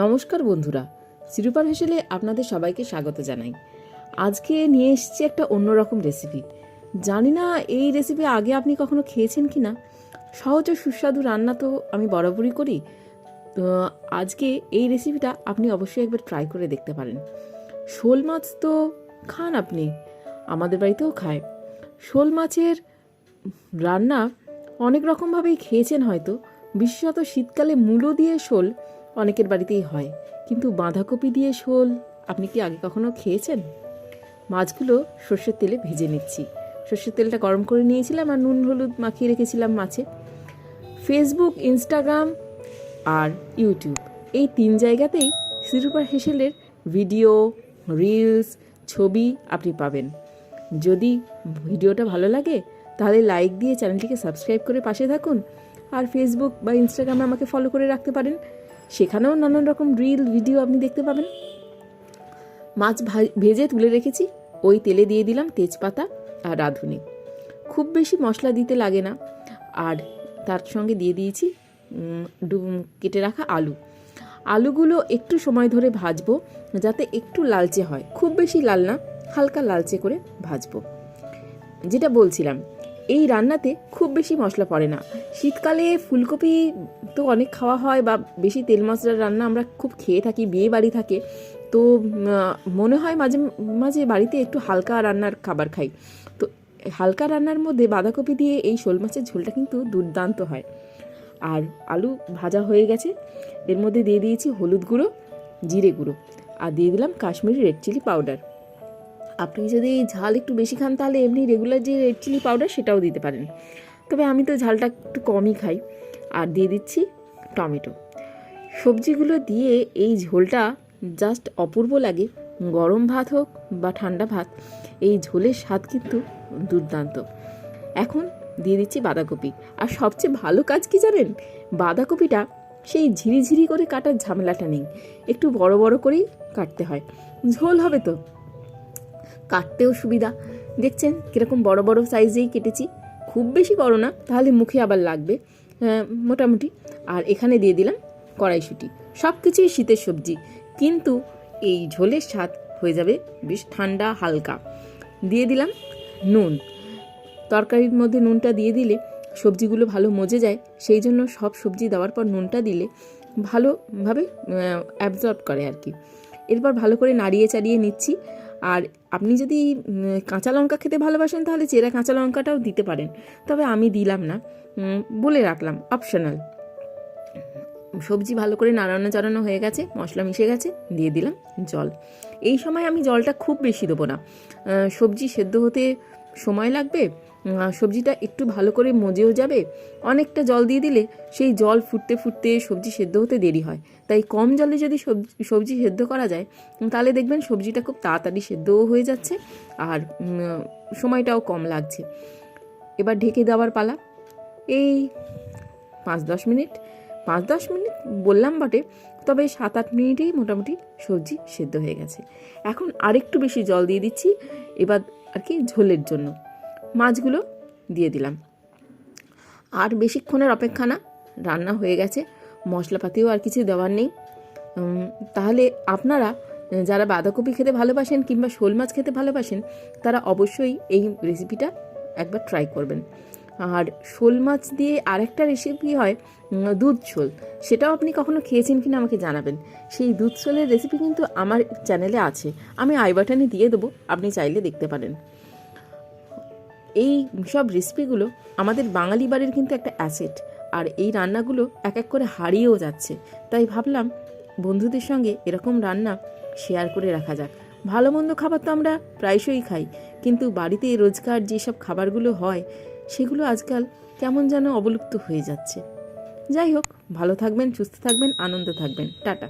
নমস্কার বন্ধুরা শিরুপার হেসেলে আপনাদের সবাইকে স্বাগত জানাই। আজকে নিয়ে এসেছি একটা অন্যরকম রেসিপি জানি না এই রেসিপি আগে আপনি কখনো খেয়েছেন কি না? সহজ ও সুস্বাদু রান্না তো আমি বরাবরই করি। তো আজকে এই রেসিপিটা আপনি অবশ্যই একবার ট্রাই করে দেখতে পারেন। শোল মাছ তো খান আপনি, আমাদের বাড়িতেও খায়। শোল মাছের রান্না অনেক রকমভাবেই খেয়েছেন হয়তো। বিশেষত শীতকালে মূলো দিয়ে শোল অনেকের বাড়িতেই হয়। কিন্তু বাঁধাকপি দিয়ে শোল আপনি কি আগে কখনো খেয়েছেন? মাছগুলো সর্ষের তেলে ভেজে নিচ্ছি। সর্ষের তেলটা গরম করে নিয়েছিলাম আর নুন, হলুদ মাখিয়ে রেখেছিলাম মাছে। ফেসবুক ইনস্টাগ্রাম আর ইউটিউব এই তিন জায়গাতেই সিরুপার হেসেলের ভিডিও রিলস ছবি আপনি পাবেন। যদি ভিডিওটা ভালো লাগে, তাহলে লাইক দিয়ে চ্যানেলটিকে সাবস্ক্রাইব করে পাশে থাকুন। আর ফেসবুক বা ইনস্টাগ্রামে আমাকে ফলো করে রাখতে পারেন। সেখানেও নানান রকম রিল, ভিডিও আপনি দেখতে পাবেন। মাছ ভেজে তুলে রেখেছি। ওই তেলে দিয়ে দিলাম তেজপাতা আর রাঁধুনি। খুব বেশি মশলা দিতে লাগে না। আর তার সঙ্গে দিয়ে দিয়েছি কেটে রাখা আলু। আলুগুলো একটু সময় ধরে ভাজবো, যাতে একটু লালচে হয়। খুব বেশি লাল না, হালকা লালচে করে ভাজবো। যেটা বলছিলাম এই রান্নাতে খুব বেশি মশলা পড়ে না। শীতকালে ফুলকপি তো অনেক খাওয়া হয় বা বেশি তেল মশলার রান্না আমরা খুব খেয়ে থাকি, বিয়ে বাড়ি থাকে। তো মনে হয় মাঝে মাঝে বাড়িতে একটু হালকা রান্নার খাবার খাই। তো, হালকা রান্নার মধ্যে বাঁধাকপি দিয়ে এই শোল মাছের ঝোলটা কিন্তু দুর্দান্ত হয়। আর আলু ভাজা হয়ে গেছে। এর মধ্যে দিয়ে দিয়েছি হলুদ গুঁড়ো, জিরে গুঁড়ো। আর দিয়ে দিলাম কাশ্মীরি রেড চিলি পাউডার আপনি যদি ঝাল একটু বেশি খান, তাহলে এমনি রেগুলার যে রেড চিলি পাউডার সেটাও দিতে পারেন। তবে আমি তো ঝালটা একটু কমই খাই। আর দিয়ে দিচ্ছি টমেটো। সবজিগুলো দিয়ে এই ঝোলটা জাস্ট অপূর্ব লাগে। গরম ভাত হোক বা ঠান্ডা ভাত, এই ঝোলের স্বাদ কিন্তু দুর্দান্ত। এখন দিয়ে দিচ্ছি বাঁধাকপি। আর সবচেয়ে ভালো কাজ কি জানেন? বাঁধাকপিটা সেই ঝিরিঝিরি করে কাটার ঝামেলাটা নেই। একটু বড় বড় করেই কাটতে হয়। ঝোল হবে তো। কাটতেও সুবিধা। দেখছেন কীরকম বড় বড় সাইজেই কেটেছি। খুব বেশি বড় না, তাহলে মুখে আবার লাগবে। মোটামুটি। আর এখানে দিয়ে দিলাম কড়াইশুঁটি। সব কিছুই শীতের সবজি। কিন্তু এই ঝোলের স্বাদ হয়ে যাবে বেশ ঠান্ডা, হালকা। দিয়ে দিলাম নুন। তরকারির মধ্যে নুনটা দিয়ে দিলে সবজিগুলো ভালো মজে যায়। সেই জন্য সব সবজি দেওয়ার পর নুনটা দিলে ভালোভাবে অ্যাবজর্ব করে আর কি। এরপর ভালো করে নাড়িয়ে চাড়িয়ে নিচ্ছি। আর আপনি যদি কাঁচা লঙ্কা খেতে ভালোবাসেন, তাহলে চেরা কাঁচা লঙ্কাটাও দিতে পারেন। তবে আমি দিলাম না। বলে রাখলাম অপশনাল সবজি ভালো করে নাড়ানো চাড়ানো হয়ে গেছে, মশলা মিশে গেছে, দিয়ে দিলাম জল। এই সময় আমি জলটা খুব বেশি দেবো না। সবজি সেদ্ধ হতে সময় লাগবে সবজিটা একটু ভালো করে মজেও যাবে। অনেকটা জল দিয়ে দিলে সেই জল ফুটতে ফুটতে সবজি সেদ্ধ হতে দেরি হয়। তাই কম জলে যদি সবজি সবজি সেদ্ধ করা যায়, তাহলে দেখবেন সবজিটা খুব তাড়াতাড়ি সেদ্ধও হয়ে যাচ্ছে আর সময়টাও কম লাগছে। এবার ঢেকে দেওয়ার পালা। এই পাঁচ দশ মিনিট পাঁচ দশ মিনিট বললাম বটে, তবে সাত আট মিনিটেই মোটামুটি সবজি সেদ্ধ হয়ে গেছে। এখন আরেকটু বেশি জল দিয়ে দিচ্ছি, এবার আর কি ঝোলের জন্য। মাছগুলো দিয়ে দিলাম। আর বেশিক্ষণের অপেক্ষা না, রান্না হয়ে গেছে। মশলাপাতিও আর কিছু দেওয়ার নেই। তাহলে আপনারা, যারা বাঁধাকপি খেতে ভালোবাসেন কিংবা শোল মাছ খেতে ভালোবাসেন, তারা অবশ্যই এই রেসিপিটা একবার ট্রাই করবেন। আর শোল মাছ দিয়ে আরেকটা রেসিপি হয় দুধ ঝোল সেটাও আপনি কখনো খেয়েছেন কিনা আমাকে জানাবেন। সেই দুধ ঝোলের রেসিপি কিন্তু আমার চ্যানেলে আছে। আমি আই বাটনে দিয়ে দেবো, আপনি চাইলে দেখতে পারেন। এই সব রেসিপিগুলো আমাদের বাঙালি বাড়ির কিন্তু একটা অ্যাসেট আর এই রান্নাগুলো এক এক করে হারিয়েও যাচ্ছে। তাই ভাবলাম বন্ধুদের সঙ্গে এরকম রান্না শেয়ার করে রাখা যাক। ভালো মন্দ খাবার তো আমরা প্রায়শই খাই। কিন্তু বাড়িতে রোজকার যেসব খাবারগুলো হয় সেগুলো আজকাল কেমন যেন অবলুপ্ত হয়ে যাচ্ছে। যাই হোক, ভালো থাকবেন, সুস্থ থাকবেন, আনন্দ থাকবেন। টাটা।